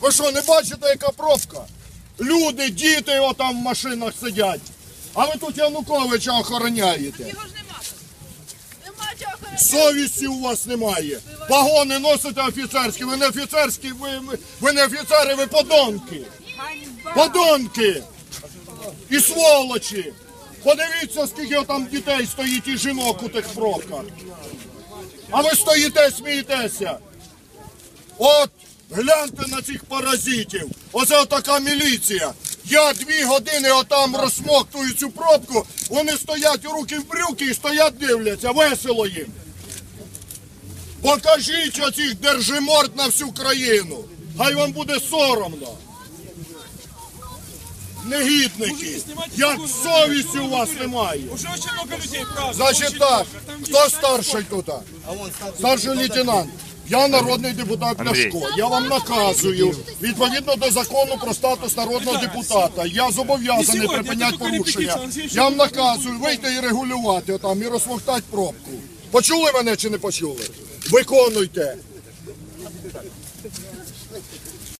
Ви що, не бачите, яка пробка? Люди, діти отам в машинах сидять. А ви тут Януковича охороняєте. Його ж нема. Нема чого охороняти. Совісті у вас немає. Погони носите офіцерські. Ви не офіцерські, ви- ви не офіцери, ви подонки. Подонки! І сволочі! Подивіться, скільки там дітей стоїть і жінок у тих пробках. А ви стоїте, смієтеся. От, гляньте на цих паразитів. Оце така міліція. Я дві години отам розсмоктую цю пробку, вони стоять у руки в брюки і стоять дивляться, весело їм. Покажіть оцих держиморд на всю країну. Хай вам буде соромно. Негідники, як совісті у вас немає. Уже очень много людей, правда. Значить так, хто старший тут? Старший лейтенант. Я народний депутат Ляшко. Я вам наказую, відповідно до закону про статус народного депутата, я зобов'язаний припиняти порушення. Я вам наказую вийти і регулювати там, і розсмоктати пробку. Почули мене чи не почули? Виконуйте.